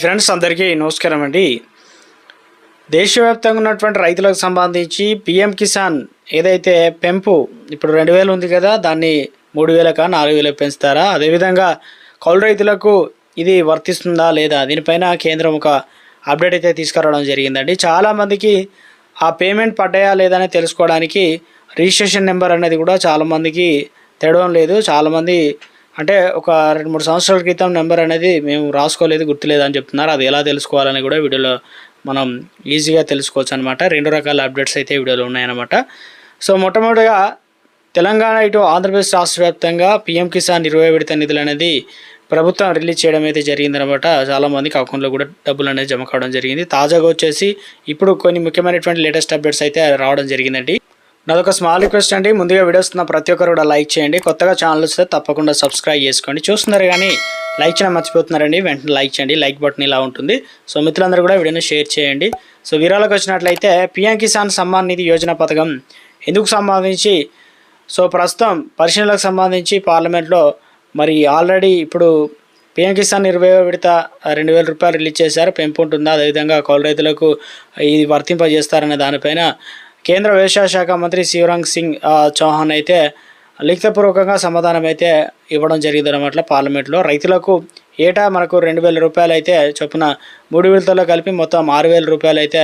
Friends అందరికీ నమస్కారం అండి. దేశవ్యాప్తంగా ఉన్నటువంటి రైతులకు సంబంధించి పిఎం కిసాన్ ఏదైతే పెంపు ఇప్పుడు రెండు వేలు ఉంది కదా దాన్ని మూడు వేలక నాలుగు వేలకు పెంచుతారా? అదేవిధంగా కౌలు రైతులకు ఇది వర్తిస్తుందా లేదా? దీనిపైన కేంద్రం ఒక అప్డేట్ అయితే తీసుకురావడం జరిగిందండి. చాలామందికి ఆ పేమెంట్ పడ్డాయా లేదా అని తెలుసుకోవడానికి రిజిస్ట్రేషన్ నెంబర్ అనేది కూడా చాలామందికి తెడవడం లేదు. చాలామంది అంటే ఒక రెండు మూడు సంవత్సరాల క్రితం నెంబర్ అనేది మేము రాసుకోలేదు గుర్తులేదు అని చెప్తున్నారు. అది ఎలా తెలుసుకోవాలని కూడా వీడియోలో మనం ఈజీగా తెలుసుకోవచ్చు అనమాట రెండు రకాల అప్డేట్స్ అయితే వీడియోలో ఉన్నాయన్నమాట. సో మొట్టమొదటిగా తెలంగాణ ఇటు ఆంధ్రప్రదేశ్ రాష్ట్ర వ్యాప్తంగా పీఎం కిసాన్ ఇరవై విడత నిధులు అనేది ప్రభుత్వం రిలీజ్ చేయడం అయితే జరిగిందనమాట చాలామందికి అకౌంట్లో కూడా డబ్బులు అనేది జమ కావడం జరిగింది. తాజాగా వచ్చేసి ఇప్పుడు కొన్ని ముఖ్యమైనటువంటి లేటెస్ట్ అప్డేట్స్ అయితే రావడం జరిగిందండి. నాదొక స్మాల్ రిక్వెస్ట్ అండి. ముందుగా వీడియోస్ ఉన్న ప్రతి ఒక్కరు కూడా లైక్ చేయండి. కొత్తగా ఛానల్ వస్తే తప్పకుండా సబ్స్క్రైబ్ చేసుకోండి. చూస్తున్నారు కానీ లైక్ చేయడం మర్చిపోతున్నారండి. వెంటనే లైక్ చేయండి. లైక్ బటన్ ఇలా ఉంటుంది. సో మిత్రులందరూ కూడా వీడియోని షేర్ చేయండి. సో వివరాలకు వచ్చినట్లయితే పిఎం కిసాన్ సమ్మాన్ నిధి యోజన పథకం ఎందుకు సంబంధించి? సో ప్రస్తుతం పరిశీలనలకు సంబంధించి పార్లమెంట్లో మరి ఆల్రెడీ ఇప్పుడు పిఎం కిసాన్ ఇరవై విడత రెండు వేల రూపాయలు రిలీజ్ చేశారు. పెంపు ఉంటుందా? అదేవిధంగా కౌలు రైతులకు ఇది వర్తింపజేస్తారనే దానిపైన కేంద్ర వ్యవసాయ శాఖ మంత్రి శివరాంగ్ సింగ్ చౌహాన్ అయితే లిఖితపూర్వకంగా సమాధానం అయితే ఇవ్వడం జరిగింది అనమాట పార్లమెంట్లో. రైతులకు ఏటా మనకు రెండు వేల రూపాయలు అయితే చొప్పున మూడు విడతల్లో కలిపి మొత్తం ఆరు వేల రూపాయలు అయితే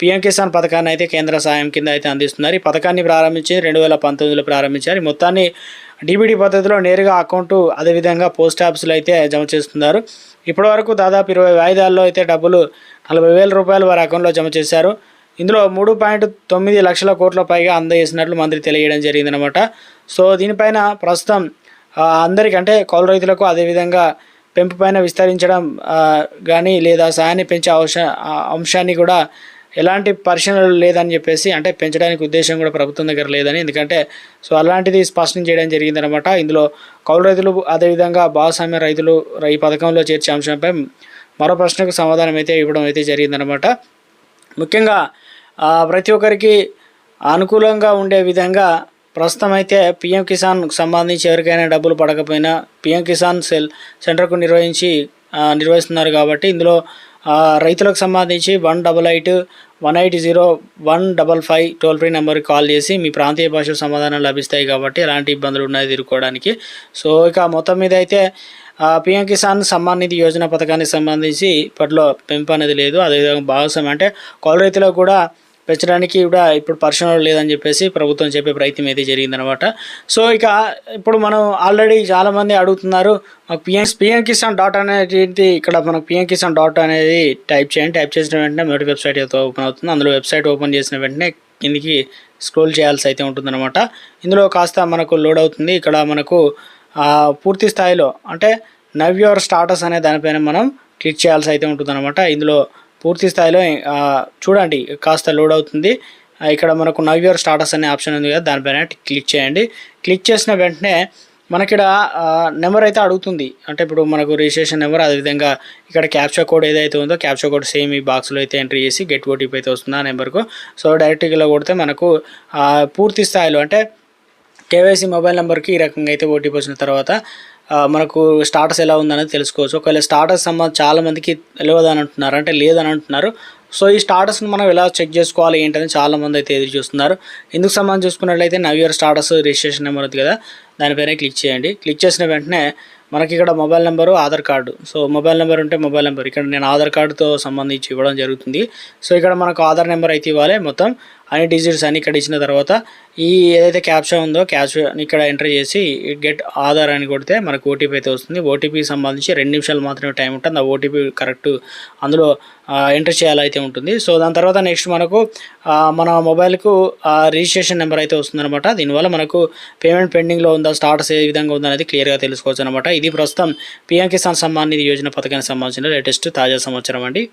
పిఎం కిసాన్ పథకాన్ని అయితే కేంద్ర సాయం కింద అయితే అందిస్తున్నారు. ఈ పథకాన్ని ప్రారంభించి రెండు వేల పంతొమ్మిదిలో ప్రారంభించారు. ఈ మొత్తాన్ని డీబీడీ పద్ధతిలో నేరుగా అకౌంటు అదేవిధంగా పోస్ట్ ఆఫీసులో అయితే జమ చేస్తున్నారు. ఇప్పటివరకు దాదాపు ఇరవై వాయిదాల్లో అయితే డబ్బులు నలభై వేల రూపాయలు వారి అకౌంట్లో జమ చేశారు. ఇందులో మూడు పాయింట్ తొమ్మిది లక్షల కోట్ల పైగా అందజేసినట్లు మంత్రి తెలియడం జరిగిందనమాట. సో దీనిపైన ప్రస్తుతం అందరికంటే అందరికీ అంటే కౌలు రైతులకు అదేవిధంగా పెంపు పైన విస్తరించడం కానీ లేదా సాయాన్ని పెంచే అవస అంశాన్ని కూడా ఎలాంటి పరిశీలనలు లేదని చెప్పేసి అంటే పెంచడానికి ఉద్దేశం కూడా ప్రభుత్వం దగ్గర లేదని ఎందుకంటే సో అలాంటిది స్పష్టం చేయడం జరిగిందనమాట. ఇందులో కౌలు రైతులు అదేవిధంగా భాగస్వామ్య రైతులు ఈ పథకంలో చేర్చే అంశంపై మరో ప్రశ్నకు సమాధానం అయితే ఇవ్వడం అయితే జరిగిందనమాట. ముఖ్యంగా ప్రతి ఒక్కరికి అనుకూలంగా ఉండే విధంగా ప్రస్తుతం అయితే పిఎం కిసాన్కు సంబంధించి ఎవరికైనా డబ్బులు పడకపోయినా పిఎం కిసాన్ సెల్ సెంటర్కు నిర్వహించి నిర్వహిస్తున్నారు కాబట్టి ఇందులో రైతులకు సంబంధించి one double eight one eight zero one double five toll free నెంబర్కి కాల్ చేసి మీ ప్రాంతీయ భాషలో సమాధానం లభిస్తాయి కాబట్టి ఎలాంటి ఇబ్బందులు ఉన్నాయి ఎదుర్కోవడానికి. సో ఇక మొత్తం మీద అయితే పిఎం కిసాన్ సమ్మాన్ నిధి యోజన పథకానికి సంబంధించి ఇప్పట్లో పెంపు అనేది లేదు. అదేవిధంగా భాగస్వామ్యం అంటే కౌలు రైతులకు కూడా పెంచడానికి కూడా ఇప్పుడు పరిశ్రమలు లేదని చెప్పేసి ప్రభుత్వం చెప్పే ప్రయత్నం అయితే జరిగిందనమాట సో ఇక ఇప్పుడు మనం ఆల్రెడీ చాలామంది అడుగుతున్నారు మాకు పిఎం పిఎం కిసాన్ డాట్ అనేది ఇక్కడ మనకు పిఎం కిసాన్ డాట్ అనేది టైప్ చేయండి. టైప్ చేసిన వెంటనే మొదటి వెబ్సైట్ అయితే ఓపెన్ అవుతుంది. అందులో వెబ్సైట్ ఓపెన్ చేసిన వెంటనే కిందికి స్క్రోల్ చేయాల్సి అయితే ఉంటుందన్నమాట. ఇందులో కాస్త మనకు లోడ్ అవుతుంది. ఇక్కడ మనకు పూర్తి స్థాయిలో అంటే నవ్ యువర్ స్టాటస్ అనే దానిపైన మనం క్లిక్ చేయాల్సి అయితే ఉంటుందన్నమాట. ఇందులో పూర్తి స్థాయిలో చూడండి కాస్త లోడ్ అవుతుంది. ఇక్కడ మనకు నవ్ యువర్ స్టాటస్ అనే ఆప్షన్ ఉంది కదా దానిపైన క్లిక్ చేయండి. క్లిక్ చేసిన వెంటనే మనకి ఇక్కడ నెంబర్ అయితే అడుగుతుంది. అంటే ఇప్పుడు మనకు రిజిస్ట్రేషన్ నెంబర్ అదేవిధంగా ఇక్కడ క్యాప్చర్ కోడ్ ఏదైతే ఉందో క్యాప్చర్ కోడ్ సేమ్ ఈ బాక్స్లో అయితే ఎంట్రీ చేసి గెట్ ఓటీపీ అయితే వస్తుంది ఆ నెంబర్కు. సో డైరెక్ట్గా ఇలా కొడితే మనకు పూర్తి స్థాయిలో అంటే కేవైసీ మొబైల్ నెంబర్కి ఈ రకంగా అయితే ఓటీపీ వచ్చిన తర్వాత మనకు స్టాటస్ ఎలా ఉందనేది తెలుసుకోవచ్చు. ఒకవేళ స్టాటస్ సంబంధం చాలామందికి తెలియదని అంటున్నారు అంటే లేదని అంటున్నారు సో ఈ స్టాటస్ని మనం ఎలా చెక్ చేసుకోవాలి ఏంటని చాలామంది అయితే ఎదురు చూస్తున్నారు. ఇందుకు సంబంధం చూసుకున్నట్లయితే know your status registration number ఉంది కదా దానిపైన క్లిక్ చేయండి. క్లిక్ చేసిన వెంటనే మనకి ఇక్కడ mobile number Aadhaar card. So mobile number ఉంటే మొబైల్ నెంబర్. ఇక్కడ నేను ఆధార్ కార్డుతో సంబంధించి ఇవ్వడం జరుగుతుంది. సో ఇక్కడ మనకు ఆధార్ నెంబర్ అయితే ఇవ్వాలి మొత్తం. అన్ని డిజిట్స్ అన్ని ఇక్కడ ఇచ్చిన తర్వాత ఈ ఏదైతే క్యాప్చా ఉందో క్యాప్షన్ ఇక్కడ ఎంటర్ చేసి గెట్ ఆధార్ అని కొడితే మనకు ఓటీపీ అయితే వస్తుంది. ఓటీపీకి సంబంధించి రెండు నిమిషాలు మాత్రమే టైం ఉంటుంది. ఆ ఓటీపీ కరెక్ట్ అందులో ఎంటర్ చేయాలైతే ఉంటుంది. సో దాని తర్వాత నెక్స్ట్ మనకు మన మొబైల్కు రిజిస్ట్రేషన్ నెంబర్ అయితే వస్తుందన్నమాట. దీనివల్ల మనకు పేమెంట్ పెండింగ్లో ఉందా స్టాటస్ ఏ విధంగా ఉందనేది క్లియర్గా తెలుసుకోవచ్చు అనమాట ఇది ప్రస్తుతం పిఎం కిసాన్ సమ్మాన్ నిధి యోజన పథకానికి సంబంధించిన లేటెస్ట్ తాజా సమాచారం అండి.